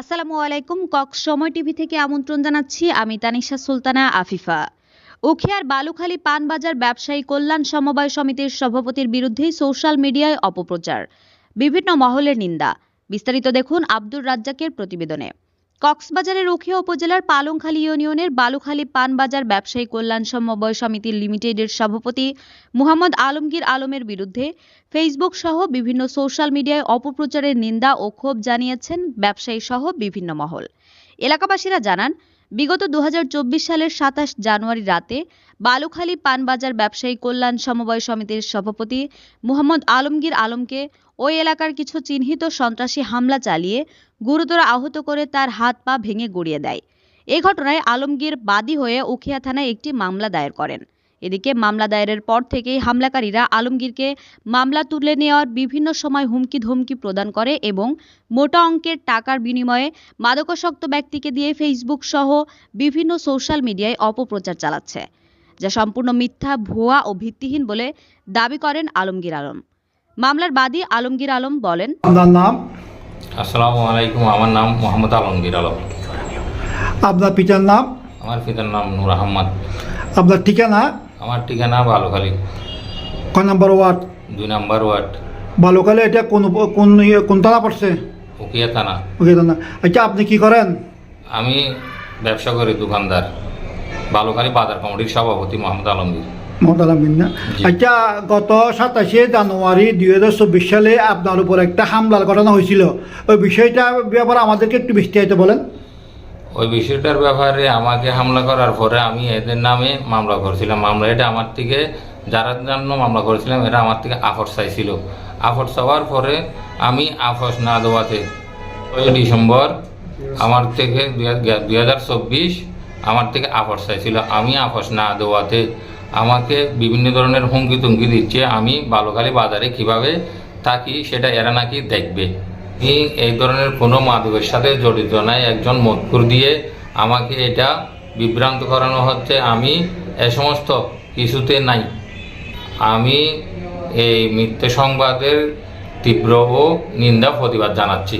আসসালামু আলাইকুম, কক সময় টিভি থেকে আমন্ত্রণ জানাচ্ছি আমি তানিশা সুলতানা আফিফা। উখিয়ার বালুখালী পানবাজার ব্যবসায়ী কল্যাণ সমবায় সমিতির সভাপতির বিরুদ্ধে সোশ্যাল মিডিয়ায় অপপ্রচার। বিভিন্ন মহলের নিন্দা। বিস্তারিত দেখুন আব্দুর রাজ্জাকের প্রতিবেদনে। কক্সবাজারের রুখিয়া উপজেলার পালংখালী ইউনিয়নের বালুখালী পানবাজার ব্যবসায়ী কল্যাণ সমবায় সমিতি লিমিটেডের সভাপতি মুহাম্মদ আলমগীর আলমের বিরুদ্ধে ফেসবুক সহ বিভিন্ন সোশ্যাল মিডিয়ায় অপপ্রচারের নিন্দা ও ক্ষোভ জানিয়েছেন ব্যবসায়ী সহ বিভিন্ন মহল। এলাকাবাসীরা জানান বিগত দু হাজার চব্বিশ সালের সাতাশ জানুয়ারি রাতে বালুখালী পানবাজার ব্যবসায়ী কল্যাণ সমবায় সমিতির সভাপতি মুহাম্মদ আলমগীর আলমকে ওই এলাকার কিছু চিহ্নিত সন্ত্রাসী হামলা চালিয়ে গুরুতর আহত করে তার হাত পা ভেঙে গড়িয়ে দেয়। এ ঘটনায় আলমগীর বাদী হয়ে উখিয়া থানায় একটি মামলা দায়ের করেন। এদিকে মামলা দায়েরের পর থেকেই হামলাকারীরা আলমগীরকে মামলা তুলে নেওয়ার বিভিন্ন সময় হুমকি ধমকি প্রদান করে এবং মোটা অঙ্কের টাকার বিনিময়ে মাদকাসক্ত ব্যক্তিকে দিয়ে ফেসবুক সহ বিভিন্ন সোশ্যাল মিডিয়ায় অপপ্রচার চালাচ্ছে যা সম্পূর্ণ মিথ্যা ভুয়া ও ভিত্তিহীন বলে দাবি করেন আলমগীর আলম। মামলার বাদী আলমগীর আলম বলেন আপনার নাম? আসসালামু আলাইকুম আমার নাম মোহাম্মদ আলমগীর আলম। আপনার পিতার নাম? আমার পিতার নাম নূর আহমদ। আপনার ঠিকানা? আমার ঠিকানা বালুখালী। কয় নম্বর ওয়ার্ড? দুই নম্বর ওয়ার্ড। বালুকালে এটা কোন কোন ইয়ে- কোন থানা পড়ছে? উকিয়া থানা। ওকে থানা। আচ্ছা আপনি কি করেন? আমি ব্যবসা করি দোকানদার। বালুখালী বাজার কমিটির সভাপতি মোহাম্মদ আলমগীর। মোহাম্মদ আলমিন না? আচ্ছা গত সাতাশে জানুয়ারি দুই হাজার চব্বিশ সালে আপনার উপর একটা হামলার ঘটনা হয়েছিল। ওই বিষয়টা ব্যাপারে আমাদেরকে একটু বিস্তারিত বলেন। ওই বিষয়টার ব্যাপারে আমাকে হামলা করার পরে আমি এদের নামে মামলা করেছিলাম। মামলা এটা আমার থেকে, যারা জন্য মামলা করেছিলাম এরা আমার থেকে আফর চাইছিল। আফর চাওয়ার পরে আমি আফস না দেওয়াতে ওই ডিসেম্বর আমার থেকে দুই হাজার চব্বিশ আমার থেকে আফস চাইছিল। আমি আফস না দেওয়াতে আমাকে বিভিন্ন ধরনের হুমকি তুমকি দিচ্ছে। আমি বালুখালী বাজারে কীভাবে থাকি সেটা এরা নাকি দেখবে। এই ধরনের কোনো মাদকের সাথে জড়িত নাই। একজন মজকুর দিয়ে আমাকে এটা বিভ্রান্ত করানো হচ্ছে। আমি এ সমস্ত কিছুতে নাই। আমি এই মিথ্যে সংবাদের তীব্র ও নিন্দা প্রতিবাদ জানাচ্ছি।